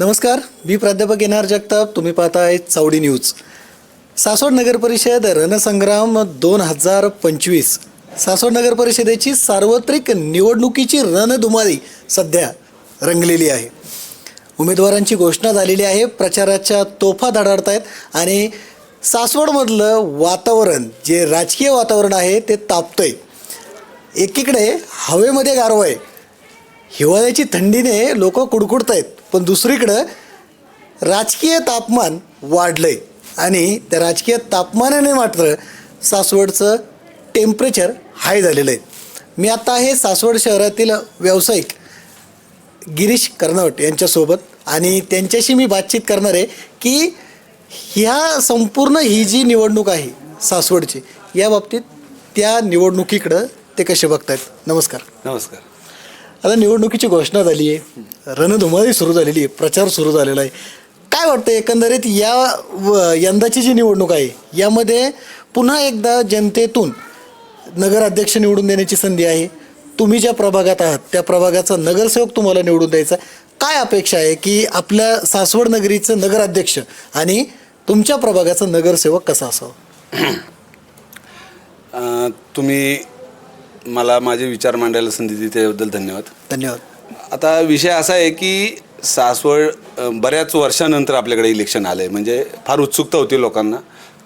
नमस्कार मी प्राध्यापक N R Jagtap. तुम्ही पाहताय चावडी न्यूज. सासवड नगर परिषद रणसंग्राम दोन हजार पंचवीस. सासवड नगर परिषदेची सार्वत्रिक निवडणुकीची रणधुमाळी सध्या रंगलेली आहे. उमेदवारांची घोषणा झालेली आहे प्रचाराच्या तोफा धडाडत आहेत आणि सासवडमधलं वातावरण जे राजकीय वातावरण आहे ते तापतंय. एकीकडे हवेमध्ये गारवा आहे हिवाळ्याची थंडीने लोक कुडकुडत आहेत पण दुसरीकडं राजकीय तापमान वाढलं आहे आणि त्या राजकीय तापमानाने मात्र सासवडचं टेम्परेचर हाय झालेलं आहे. मी आता आहे सासवड शहरातील व्यावसायिक गिरीश कर्नावट यांच्यासोबत आणि त्यांच्याशी मी बातचीत करणार आहे की ह्या संपूर्ण ही जी निवडणूक आहे सासवडची या बाबतीत त्या निवडणुकीकडं ते कसे बघतायत? नमस्कार. नमस्कार. आता निवडणुकीची घोषणा झाली आहे. रणधुमाळी सुरू झालेली आहे. प्रचार सुरू झालेला आहे. काय वाटतं एकंदरीत या व- यंदाची जी निवडणूक आहे यामध्ये पुन्हा एकदा जनतेतून नगराध्यक्ष निवडून देण्याची संधी आहे. तुम्ही ज्या प्रभागात आहात त्या प्रभागाचा नगरसेवक तुम्हाला निवडून द्यायचा काय अपेक्षा आहे की आपल्या सासवड नगरीचं नगराध्यक्ष आणि तुमच्या प्रभागाचा नगरसेवक कसा असावा? तुम्ही मला माझे विचार मांडायला संधी दिली त्याबद्दल धन्यवाद. धन्यवाद. आता विषय असा आहे की सासवड बऱ्याच वर्षानंतर आपल्याकडे इलेक्शन आलं आहे म्हणजे फार उत्सुकता होती लोकांना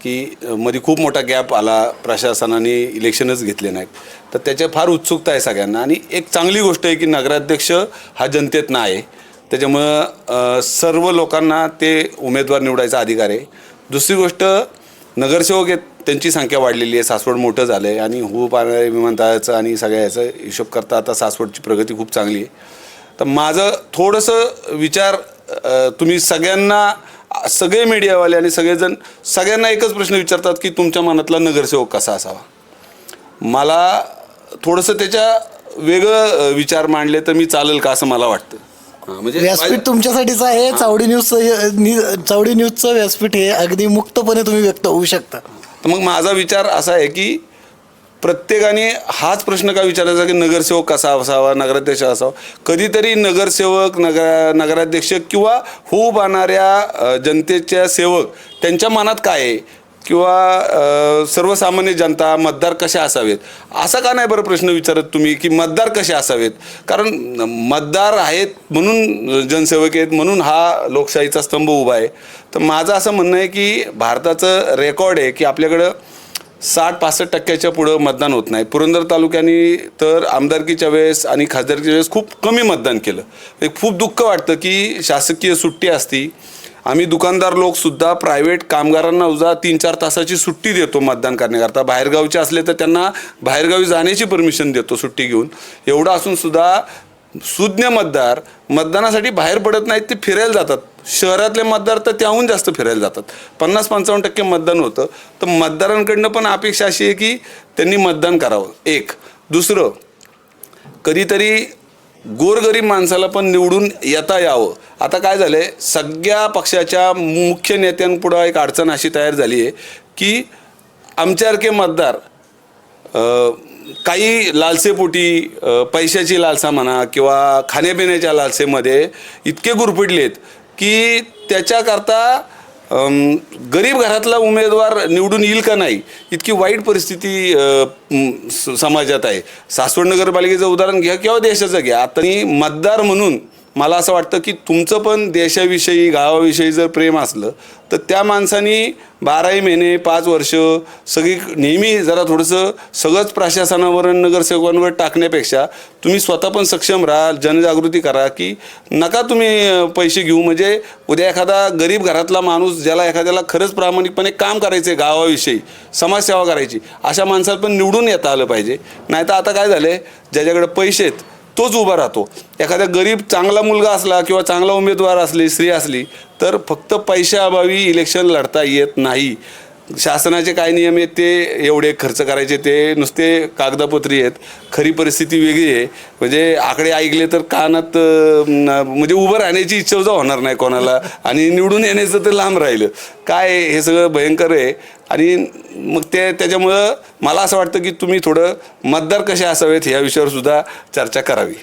की मध्ये खूप मोठा गॅप आला प्रशासनाने इलेक्शनच घेतले नाहीत. तर त्याच्या फार उत्सुकता आहे सगळ्यांना. आणि एक चांगली गोष्ट आहे की नगराध्यक्ष हा जनतेत आहे त्याच्यामुळं सर्व लोकांना ते उमेदवार निवडायचा अधिकार आहे. दुसरी गोष्ट नगरसेवक आहेत त्यांची संख्या वाढलेली आहे. सासवड मोठं झालं आहे आणि हू पाहणारे विमानतळाचं आणि सगळ्या याचा हिशोब करता आता सासवडची प्रगती खूप चांगली आहे. तर माझं थोडंसं विचार तुम्ही सगळ्यांना सगळे मीडियावाले आणि सगळेजण सगळ्यांना एकच प्रश्न विचारतात की तुमच्या मनातला नगरसेवक कसा असावा? मला थोडंसं त्याच्या वेगळं विचार मांडले तर मी चालेल का असं मला वाटतं. म्हणजे व्यासपीठ तुमच्यासाठीच आहे. चावडी न्यूजचं हे- न्यू- चावडी न्यूजचं व्यासपीठ हे अगदी मुक्तपणे तुम्ही व्यक्त होऊ शकता. तर मग माझा विचार असा आहे की प्रत्येकाने हाच प्रश्न का विचारायचा की नगरसेवक कसा असावा नगराध्यक्ष असावा? कधीतरी नगरसेवक नगर नगराध्यक्ष किंवा होऊ पाहणाऱ्या जनतेच्या सेवक त्यांच्या मनात काय आहे? किंवा सर्वसामान्य जनता मतदार कशा असावेत? असा का नाही बरं प्रश्न विचारत तुम्ही की मतदार कसे असावेत? कारण मतदार आहेत म्हणून जनसेवक आहेत म्हणून हा लोकशाहीचा स्तंभ उभा आहे. तर माझं असं म्हणणं आहे की भारताचं रेकॉर्ड आहे की आपल्याकडं साठ पासष्ट टक्क्याच्या पुढं मतदान होत नाही. पुरंदर तालुक्याने तर आमदारकीच्या वेळेस आणि खासदारकीच्या वेळेस खूप कमी मतदान केलं. एक खूप दुःख वाटतं की शासकीय सुट्टी असती. आम्ही दुकानदार लोकसुद्धा प्रायव्हेट कामगारांना उजा तीन चार तासाची सुट्टी देतो मतदान करण्याकरता. बाहेरगावचे असले तर त्यांना बाहेरगावी जाण्याची परमिशन देतो सुट्टी घेऊन. एवढं असूनसुद्धा सुज्ञ मतदार मतदानासाठी बाहेर पडत नाहीत ते फिरायला जातात. शहरातले मतदार तर त्याहून जास्त फिरायला जातात. पन्नास पंचावन्न टक्के मतदान होतं. तर मतदारांकडनं पण अपेक्षा अशी आहे की त्यांनी मतदान करावं. एक. दुसरं कधीतरी गोरगरीब माणसाला पण निवडून येता यावं. आता काय झालं आहे सगळ्या पक्षाच्या मुख्य नेत्यांपुढं एक अडचण अशी तयार झाली आहे की आमच्यासारखे मतदार काही लालसेपोटी पैशाची लालसा म्हणा किंवा खाण्यापिण्याच्या लालसेमध्ये इतके गुरफटलेत की त्याच्याकरता गरीब घरातला उमेदवार निवडून येईल का नाही इतकी वाईट परिस्थिती स- समाजात आहे. सासवड नगरपालिकेचं उदाहरण घ्या किंवा देशाचं घ्या. आता आणि मतदार म्हणून मला असं वाटतं की तुमचं पण देशाविषयी गावाविषयी जर प्रेम असलं तर त्या माणसानी बाराही महिने पाच वर्ष सगळी नेहमी जरा थोडंसं सगळंच प्रशासनावर नगरसेवकांवर टाकण्यापेक्षा तुम्ही स्वतः पण सक्षम राहा जनजागृती करा की नका तुम्ही पैसे घेऊ. म्हणजे उद्या एखादा गरीब घरातला माणूस ज्याला एखाद्याला खरंच प्रामाणिकपणे काम करायचं आहे गावाविषयी समाजसेवा करायची अशा माणसाला पण निवडून येता आलं पाहिजे. नाही तर आता काय झालं आहे ज्याच्याकडे पैसे आहेत तोच उभा राहतो. एखादा गरीब चांगला मुलगा असला किंवा चांगला उमेदवार असली स्त्री असली तर फक्त पैशाअभावी इलेक्शन लढता येत नाही. शासनाचे काय नियम आहेत ते एवढे खर्च करायचे ते नुसते कागदापत्री आहेत. खरी परिस्थिती वेगळी आहे. म्हणजे आकडे ऐकले तर कानात म्हणजे उभं राहण्याची इच्छा होणार नाही कोणाला आणि निवडून येण्याचं तर लांब राहिलं. काय हे सगळं भयंकर आहे. आणि मग ते त्याच्यामुळं मला असं वाटतं की तुम्ही थोडं मतदार कसे असावेत या विषयावर सुद्धा चर्चा करावी.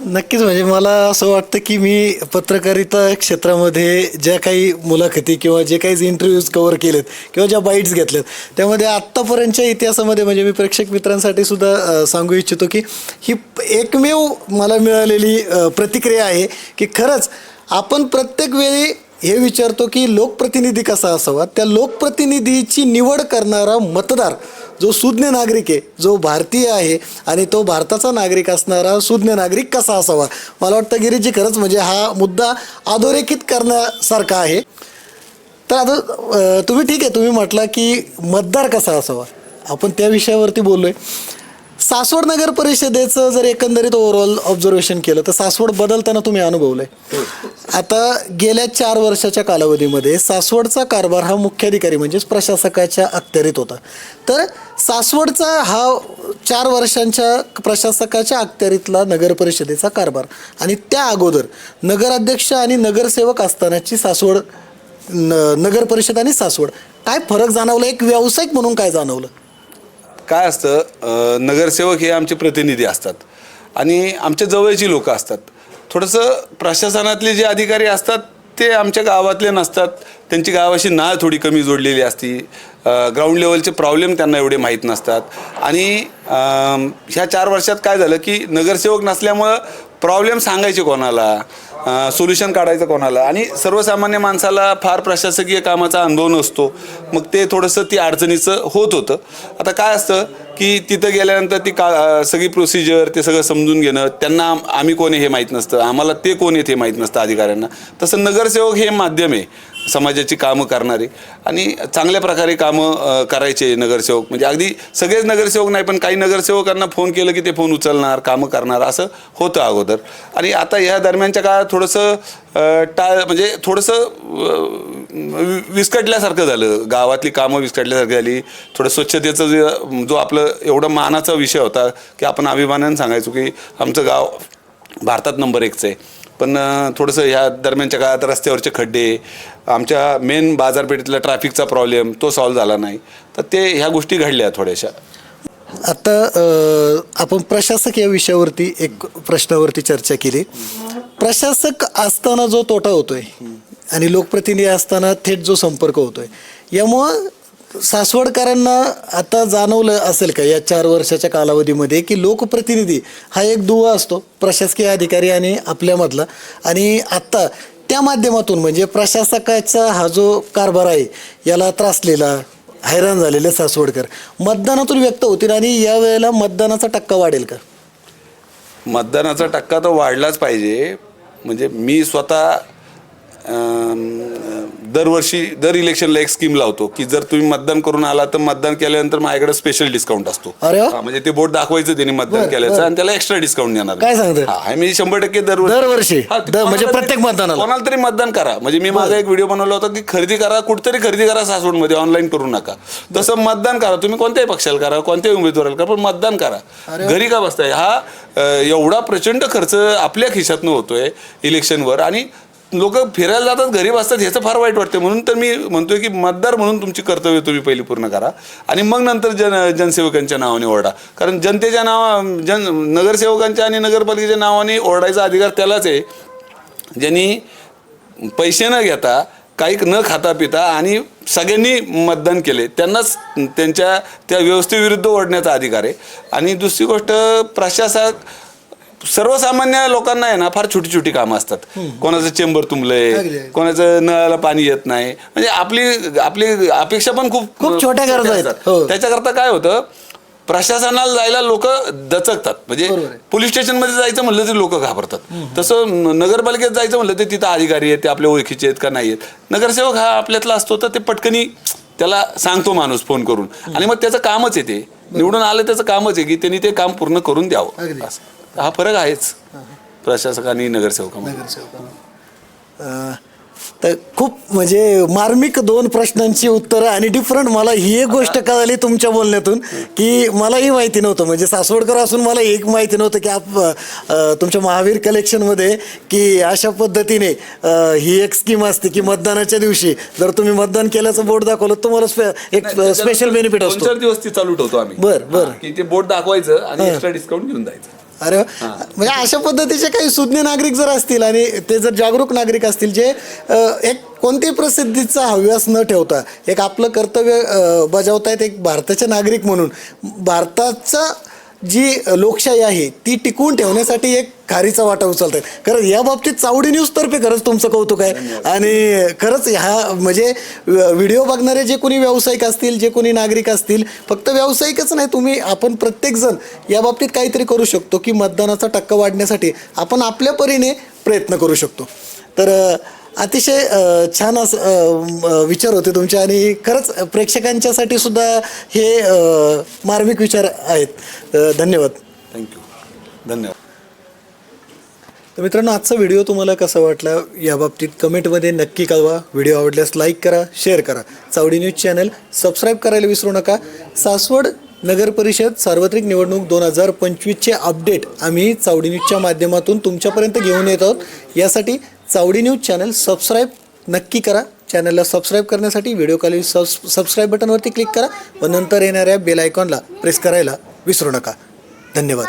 नक्कीच म्हणजे मला असं वाटतं की मी पत्रकारिता क्षेत्रामध्ये ज्या काही मुलाखती किंवा जे काही इंटरव्ह्यूज कवर केलेत किंवा ज्या बाईट्स घेतल्यात त्यामध्ये आत्तापर्यंतच्या इतिहासामध्ये म्हणजे मी प्रेक्षक मित्रांसाठी सुद्धा सांगू इच्छितो की ही एकमेव मला मिळालेली प्रतिक्रिया आहे की खरंच आपण प्रत्येक वेळी हे विचारतो की लोकप्रतिनिधी कसा असावा? त्या लोकप्रतिनिधीची निवड करणारा मतदार जो सुज्ञ नागरिक आहे जो भारतीय आहे आणि तो भारताचा नागरिक असणारा सुज्ञ नागरिक कसा असावा? मला वाटतं गिरीजी खरंच म्हणजे हा मुद्दा अधोरेखित करण्यासारखा आहे. तर आता तुम्ही ठीक आहे. तुम्ही म्हटला की मतदार कसा असावा? आपण त्या विषयावरती बोललो आहे सासवड नगर परिषदेचं जर एकंदरीत ओव्हरऑल ऑब्झर्वेशन केलं तर सासवड बदलताना तुम्ही अनुभवलंय. आता गेल्या चार वर्षाच्या कालावधीमध्ये सासवडचा कारभार हा मुख्याधिकारी म्हणजेच प्रशासकाच्या अखत्यारीत होता. तर सासवडचा हा चार वर्षांच्या प्रशासकाच्या अखत्यारीतला नगर परिषदेचा कारभार आणि त्या अगोदर नगराध्यक्ष आणि नगरसेवक असतानाची सासवड न नगर परिषद आणि सासवड काय फरक जाणवला? एक व्यावसायिक म्हणून काय जाणवलं? काय असतं अं, नगरसेवक हे आमचे प्रतिनिधी असतात आणि आमच्या जवळची लोक असतात. थोडंसं प्रशासनातले जे अधिकारी असतात ते आमच्या गावातले नसतात. त्यांची गावाशी नाळ थोडी कमी जोडलेली असती. ग्राउंड लेवलचे प्रॉब्लेम त्यांना एवढे माहीत नसतात. आणि अं, ह्या चार वर्षात काय झालं की नगरसेवक नसल्यामुळं प्रॉब्लेम सांगायचे कोणाला? सोल्युशन काढायचं कोणाला? आणि सर्वसामान्य माणसाला फार प्रशासकीय कामाचा अनुभव नसतो. मग ते थोडंसं ती अडचणीचं होत होतं. आता काय असतं की तिथं गेल्यानंतर ती का सगळी प्रोसिजर ते सगळं समजून घेणं त्यांना आम्ही कोण आहे हे माहीत नसतं. आम्हाला ते कोण आहेत हे माहीत नसतं अधिकाऱ्यांना. तसं नगरसेवक हे माध्यम आहे. समाजाची कामं करणारे. आणि चांगल्या प्रकारे कामं करायचे नगरसेवक. म्हणजे अगदी सगळेच नगरसेवक नाही पण काही नगरसेवकांना फोन केलं की ते फोन उचलणार कामं करणार असं होतं अगोदर. आणि आता ह्या दरम्यानच्या काळात थोडंसं टाळ म्हणजे थोडंसं वि- विस्कटल्यासारखं झालं. गावातली कामं विस्कटल्यासारखी झाली. थोडं स्वच्छतेचं जे जो आपलं एवढा मानाचा विषय होता की आपण अभिमानानं सांगायचो की आमचं गाव भारतात नंबर एकचं आहे. पण थोडंसं ह्या दरम्यानच्या काळात रस्त्यावरचे खड्डे आमच्या मेन बाजारपेठेतला ट्रॅफिकचा प्रॉब्लेम तो सॉल्व्ह झाला नाही. तर ते ह्या गोष्टी घडल्या थोड्याशा. आता आपण प्रशासक या विषयावरती एक प्रश्नावरती चर्चा केली. प्रशासक असताना जो तोटा होतोय आणि लोकप्रतिनिधी असताना थेट जो संपर्क होतोय यामुळं सासवडकरांना आता जाणवलं असेल का या चार वर्षाच्या कालावधीमध्ये की लोकप्रतिनिधी हा एक दुवा असतो प्रशासकीय अधिकारी आणि आपल्यामधला. आणि आत्ता त्या माध्यमातून म्हणजे प्रशासकाचा हा जो कारभार आहे याला त्रासलेला हैराण झालेले सासवडकर मतदानातून व्यक्त होतील आणि या वेळेला मतदानाचा टक्का वाढेल का? मतदानाचा टक्का तर वाढलाच पाहिजे. म्हणजे मी स्वतः दरवर्षी दर इलेक्शनला एक स्कीम लावतो की जर तुम्ही मतदान करून आला तर मतदान केल्यानंतर माझ्याकडे स्पेशल डिस्काउंट असतो अरे वा. हा, म्हणजे ते बोट दाखवायचं त्यांनी मतदान केल्याचं. आणि त्याला एक्स्ट्रा डिस्काउंट देणार काय सांगताय? हा, मी शंभर टक्के दरवर्षी दरवर्षी? हा, ते दर- म्हणजे कोणाला प्रत्येक तरी- मतदानाला? कोणाला तरी मतदान करा म्हणजे मी माझा एक व्हिडिओ बनवला होता की खरेदी करा कुठतरी खरेदी करा सासवडमध्ये ऑनलाईन करू नका तसं मतदान करा तुम्ही कोणत्याही पक्षाला करा कोणत्याही उमेदवाराला करा पण मतदान करा घरी का बसताय हा अ, एवढा प्रचंड खर्च आपल्या खिशातनं होतोय इलेक्शनवर आणि लोक फिरायला जातात घरी बसतात ह्याचं फार वाईट वाटतं म्हणून तर मी म्हणतोय की मतदार म्हणून तुमची कर्तव्य तुम्ही पहिली पूर्ण करा. आणि मग नंतर जन जनसेवकांच्या नावाने ओरडा. कारण जनतेच्या नावा जन नगरसेवकांच्या आणि नगरपालिकेच्या नावाने ओरडायचा अधिकार त्यालाच आहे. ज्यांनी पैसे न घेता काही न खाता पिता आणि सगळ्यांनी मतदान केले त्यांनाच त्यांच्या त्या व्यवस्थेविरुद्ध ओढण्याचा अधिकार आहे. आणि दुसरी गोष्ट प्रशासक सर्वसामान्य लोकांना आहे ना फार छोटी छोटी कामं असतात कोणाचं चेंबर तुंबलंय. कोणाचं नळाला पाणी येत नाही म्हणजे आपली आपली अपेक्षा पण खूप खूप छोट्या गरजा. असतात. हो. त्याच्याकरता काय होतं प्रशासनाला जायला लोक दचकतात म्हणजे. पोलीस स्टेशनमध्ये जायचं म्हणलं तरी लोक घाबरतात तसं नगरपालिकेत जायचं म्हणलं तर तिथं अधिकारी आहेत ते आपल्या ओळखीचे आहेत का नाही आहेत नगरसेवक हा आपल्यातला असतो तर ते पटकनी त्याला सांगतो माणूस फोन करून आणि मग त्याचं कामच आहे ते निवडून आलं त्याचं कामच आहे की त्यांनी ते काम पूर्ण करून द्यावं. हा फरक आहेच. प्रशासक आणि नगरसेवकामध्ये अं, तर खूप म्हणजे मार्मिक दोन प्रश्नांची उत्तरं आणि डिफरंट मला ही एक गोष्ट कळाली तुमच्या बोलण्यातून की मलाही माहिती नव्हतं. म्हणजे सासवडकर असून मला एक माहिती नव्हतं की आप अं, तुमच्या महावीर कलेक्शनमध्ये की अशा पद्धतीने अं, ही एक स्कीम असते की मतदानाच्या दिवशी जर तुम्ही मतदान केल्याचं बोर्ड दाखवलं तर तुम्हाला स्पे- एक स्पेशल बेनिफिट दोन असतो. चार दिवस ती चालू ठेवतो आम्ही. बर, बर. हा, की ते बोट दाखवायचं आणि एक्स्ट्रा डिस्काउंट घेऊन जायचं. अरे. म्हणजे अशा पद्धतीचे काही सुज्ञ नागरिक जर असतील आणि ते जर जागरूक नागरिक असतील जे एक कोणत्याही प्रसिद्धीचा हव्यास न ठेवता एक आपलं कर्तव्य बजावतायत एक भारताचे नागरिक म्हणून भारताचं जी लोकशाही आहे ती टिकवून ठेवण्यासाठी एक खारीचा वाटा उचलत आहेत खरंच या बाबतीत चावडी न्यूज तर्फे खरंच तुमचं कौतुक आहे. आणि खरंच ह्या म्हणजे व्हिडिओ बघणारे जे कोणी व्यावसायिक असतील जे कोणी नागरिक असतील फक्त व्यावसायिकच नाही तुम्ही आपण प्रत्येकजण या बाबतीत काहीतरी करू शकतो की मतदानाचा टक्का वाढण्यासाठी आपण आपल्या परीने प्रयत्न करू शकतो. तर अतिशय छान असं विचार होते तुमचे आणि खरंच प्रेक्षकांच्यासाठी सुद्धा हे मार्मिक विचार आहेत. धन्यवाद. थँक्यू धन्यवाद. तर मित्रांनो आजचा व्हिडिओ तुम्हाला कसा वाटला या बाबतीत कमेंटमध्ये नक्की कळवा. व्हिडिओ आवडल्यास लाईक करा शेअर करा. चावडी न्यूज चॅनल सबस्क्राईब करायला विसरू नका. सासवड नगर परिषद सार्वत्रिक निवडणूक दोन हजार पंचवीसचे अपडेट आम्ही चावडी न्यूजच्या माध्यमातून तुमच्यापर्यंत घेऊन येत आहोत. यासाठी चावडी न्यूज चॅनल सबस्क्राईब नक्की करा. चॅनलला सबस्क्राईब करण्यासाठी व्हिडिओ खाली सब सबस्क्राईब बटनवरती क्लिक करा व नंतर येणाऱ्या बेल आयकॉनला प्रेस करायला विसरू नका. धन्यवाद.